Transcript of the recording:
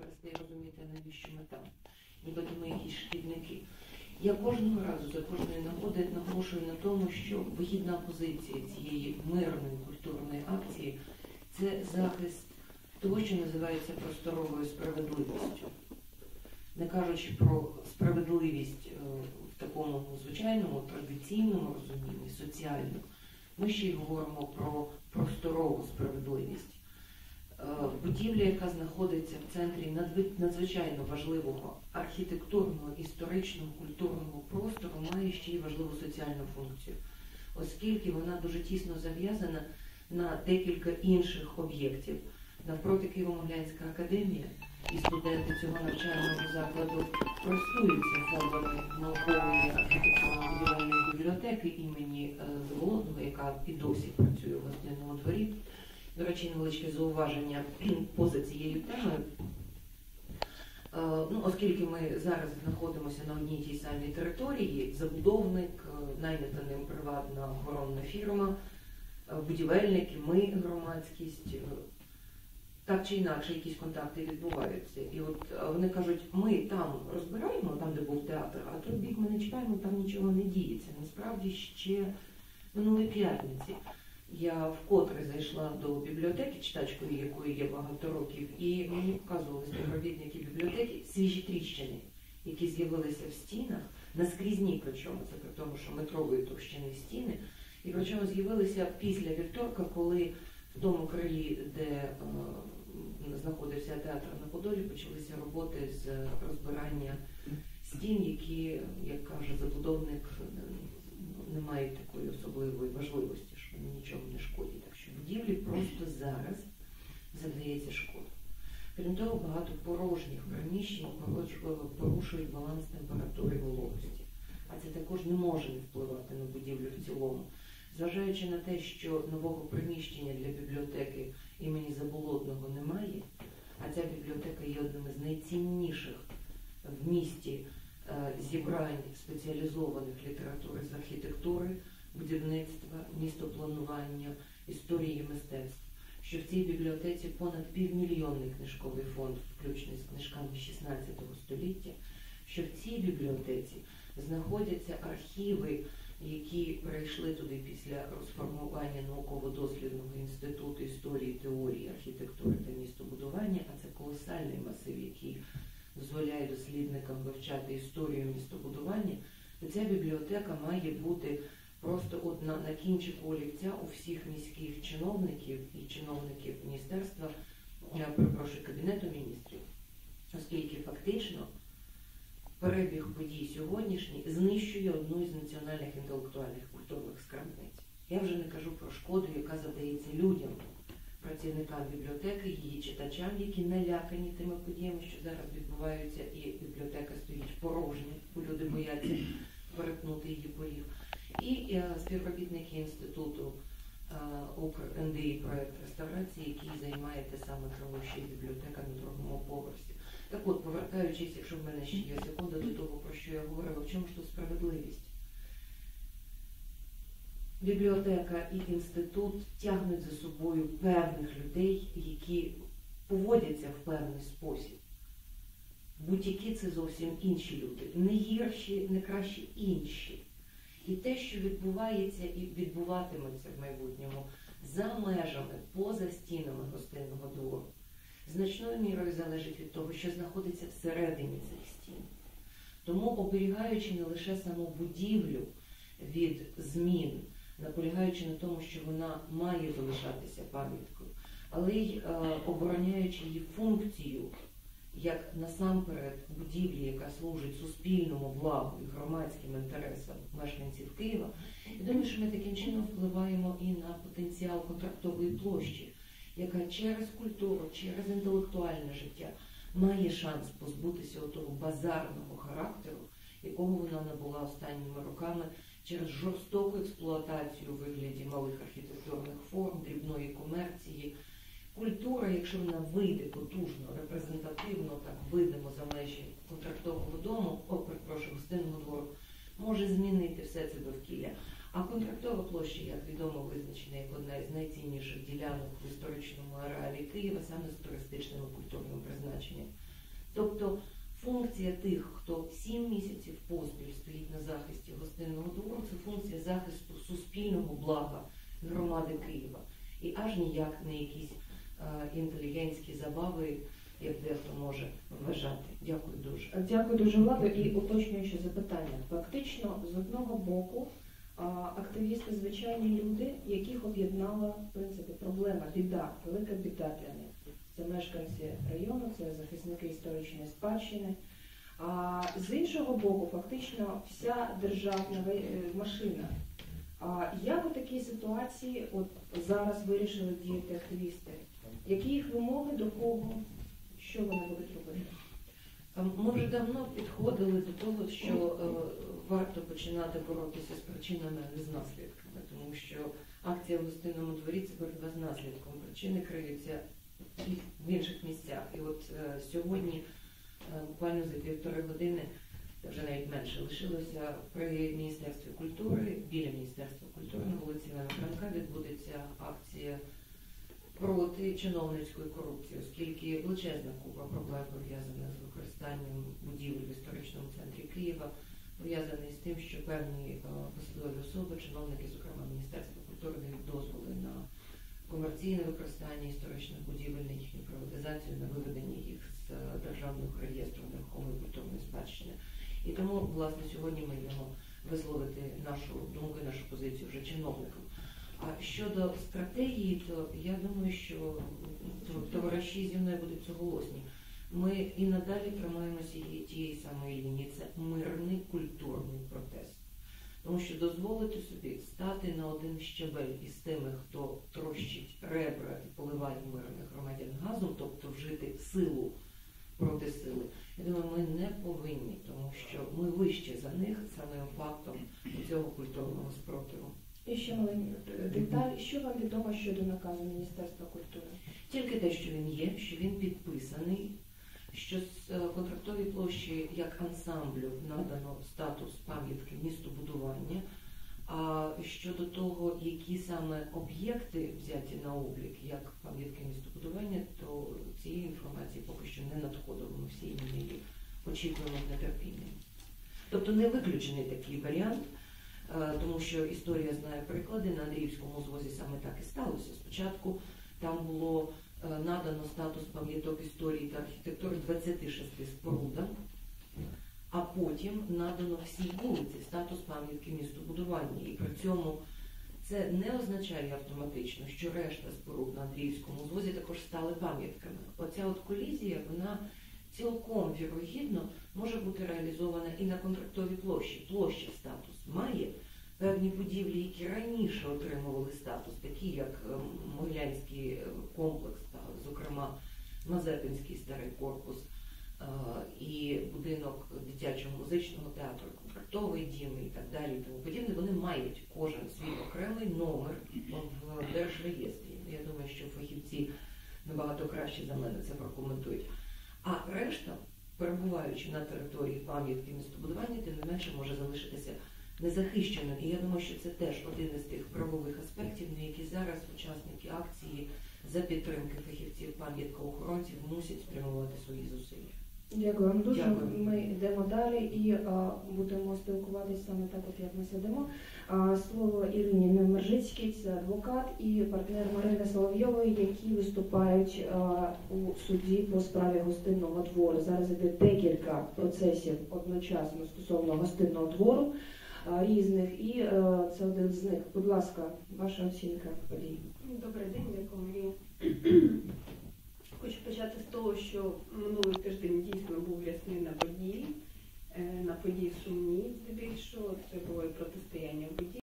перестає розуміти, навіщо ми там, ніби ми якісь шкідники. Я кожного разу за кожної нагоди наголошую на тому, що вихідна позиція цієї мирної культурної акції це захист того, що називається просторовою справедливістю. Не кажучи про справедливість е, в такому звичайному традиційному розумінні, соціальному, ми ще й говоримо про просторову справедливість. Е, Будівля, яка знаходиться в центрі надзвичайно важливого архітектурного, історичного, культурного простору, має ще й важливу соціальну функцію, оскільки вона дуже тісно зав'язана на декілька інших об'єктів. Навпроти Києво-Могилянська академія і студенти цього навчального закладу користуються фондами наукової архітектурно-будівельної бібліотеки імені е, Заволодного, яка і досі працює в гостинному дворі. До речі, невеличке зауваження поза цією темою. Е, Ну, оскільки ми зараз знаходимося на одній тій самій території, забудовник, е, наймита ним приватна охоронна фірма, е, будівельники, ми, громадськість, так чи інакше якісь контакти відбуваються. І от вони кажуть, ми там розбираємо, там, де був театр, а той бік ми не чекаємо, там нічого не діється. Насправді ще минулої п'ятниці я вкотре зайшла до бібліотеки, читачкою якої є багато років, і мені показували співробітники бібліотеки свіжі тріщини, які з'явилися в стінах, наскрізні, причому це при тому, що метрової товщини стіни, і причому з'явилися після вівторка, коли в тому крилі, де е, знаходився театр на Подолі, почалися роботи з розбирання стін, які, як каже забудовник, е, не мають такої особливої важливості, нічого не шкодять. Так що будівлі просто зараз задається шкода. Крім того, багато порожніх приміщень порушують баланс температури вологості. А це також не може не впливати на будівлю в цілому. Зважаючи на те, що нового приміщення для бібліотеки імені Заболотного немає, а ця бібліотека є одним із найцінніших в місті е, зібрань спеціалізованих літератури з архітектури, будівництва, містопланування, історії мистецтв, що в цій бібліотеці понад півмільйонний книжковий фонд, включно з книжками 16 століття, що в цій бібліотеці знаходяться архіви, які перейшли туди після розформування науково-дослідного інституту історії, теорії, архітектури та містобудування, а це колосальний масив, який дозволяє дослідникам вивчати історію містобудування, то ця бібліотека має бути просто от на, на кінчику олівця у всіх міських чиновників і чиновників міністерства, я перепрошую, Кабінету міністрів, оскільки фактично перебіг подій сьогоднішній знищує одну із національних інтелектуальних культурних скарбниць. Я вже не кажу про шкоду, яка задається людям, працівникам бібліотеки, її читачам, які налякані тими подіями, що зараз відбуваються, і бібліотека стоїть порожня, бо люди бояться перетнути її поріг. І е, співробітники інституту е, УКР-НДІ проект реставрації, який займає те саме крило, що бібліотека на другому поверсі. Так от, повертаючись, якщо в мене ще є секунда до того, про що я говорила, в чому ж тут справедливість? Бібліотека і інститут тягнуть за собою певних людей, які поводяться в певний спосіб. Будь-які це зовсім інші люди, не гірші, не кращі інші. І те, що відбувається і відбуватиметься в майбутньому за межами, поза стінами гостинного двору, значною мірою залежить від того, що знаходиться всередині цих стін. Тому, оберігаючи не лише саму будівлю від змін, наполягаючи на тому, що вона має залишатися пам'яткою, але й е, обороняючи її функцію як насамперед будівлі, яка служить суспільному благу і громадським інтересам мешканців Києва, я думаю, що ми таким чином впливаємо і на потенціал контрактової площі, яка через культуру, через інтелектуальне життя має шанс позбутися того базарного характеру, якого вона набула останніми роками через жорстоку експлуатацію у вигляді малих архітектурних форм, дрібної комерції. Культура, якщо вона вийде потужно, репрезентативно, так вийдемо за межі контрактового дому, о, перепрошую, гостинного двору, може змінити все це довкілля. А контрактова площа, як відомо, визначена як одна із найцінніших ділянок в історичному ареалі Києва саме з туристичним і культурним призначенням. Тобто функція тих, хто сім місяців поспіль стоїть на захисті гостинного двору, це функція захисту суспільного блага громади Києва. І аж ніяк не якісь інтелігентські забави, як дехто може вважати. Дякую дуже. Дякую дуже Владу. І уточнююче запитання. Фактично, з одного боку, активісти звичайні люди, яких об'єднала в принципі проблема, біда, велика біда для них. Це мешканці району, це захисники історичної спадщини. А з іншого боку, фактично вся державна е, машина. А як у такій ситуації от зараз вирішили діяти активісти? Які їх вимоги до кого? Що вони будуть робити? Ми вже давно підходили до того, що е, варто починати боротися з причинами, а не з наслідками, тому що акція в гостинному дворі це боротьба з наслідком. Причини криються в інших місцях. І от е, сьогодні, е, буквально за півтори години, вже навіть менше, лишилося при Міністерстві культури, біля Міністерства культури на вулиці Івана Франка відбудеться акція проти чиновницької корупції, оскільки величезна купа проблем пов'язана з використанням будівель в історичному центрі Києва, пов'язаний з тим, що певні е, посадові особи, чиновники, зокрема Міністерства культури, дають дозволи на комерційне використання історичних будівель, на їхню приватизацію, на виведення їх з е, державного реєстру нерухомої культурної спадщини. І тому, власне, сьогодні ми йдемо висловити нашу думку і нашу позицію вже чиновникам. А щодо стратегії, то я думаю, що товариші зі мною будуть соголосні. Ми і надалі тримаємося тієї самої лінії. Це мирний культурний протест. Тому що дозволити собі стати на один щабель із тими, хто трощить ребра і поливає мирних громадян газом, тобто вжити силу проти сили. Я думаю, ми не повинні, тому що ми вище за них самим фактом цього культурного спротиву. І ще маленька деталь. Що вам відомо щодо наказу Міністерства культури? Тільки те, що він є, що він підписаний, що з е, контрактовій площі як ансамблю надано статус пам'ятки містобудування. А щодо того, які саме об'єкти взяті на облік як пам'ятки містобудування, то цієї інформації поки що не надходило. Ми всі її очікуємо з нетерпінням. Тобто не виключений такий варіант, тому що історія знає приклади. На Андріївському звозі саме так і сталося. Спочатку там було е, надано статус пам'яток історії та архітектури 26 спорудам, а потім надано всій вулиці статус пам'ятки містобудування. І при цьому це не означає автоматично, що решта споруд на Андріївському звозі також стали пам'ятками. Оця от колізія, вона цілком вірогідно може бути реалізована і на контрактовій площі. Площа статус має певні будівлі, які раніше отримували статус, такі як е, Могилянський е, комплекс, та, зокрема Мазепинський старий корпус е, і будинок дитячого музичного театру, контрактовий дім і так далі. Тому подібне. Вони мають кожен свій окремий номер в держреєстрі. Я думаю, що фахівці набагато краще за мене це прокоментують. А решта, перебуваючи на території пам'ятки містобудування, тим не менше може залишитися незахищеним. І я думаю, що це теж один із тих правових аспектів, на які зараз учасники акції за підтримки фахівців пам'яткоохоронців мусять спрямувати свої зусилля. Дякую вам дуже. Дякую. Ми йдемо далі і а, будемо спілкуватися саме так, от як ми сидимо. А, слово Ірині Немержицькій, це адвокат і партнер Марини Соловйової, які виступають а, у суді по справі гостинного двору. Зараз іде декілька процесів одночасно стосовно гостинного двору а, різних, і а, це один з них. Будь ласка, ваша оцінка подій. Хочу почати з того, що минулий тиждень дійсно був рясний на події, е, на події сумні здебільшого. Це було і протистояння водій.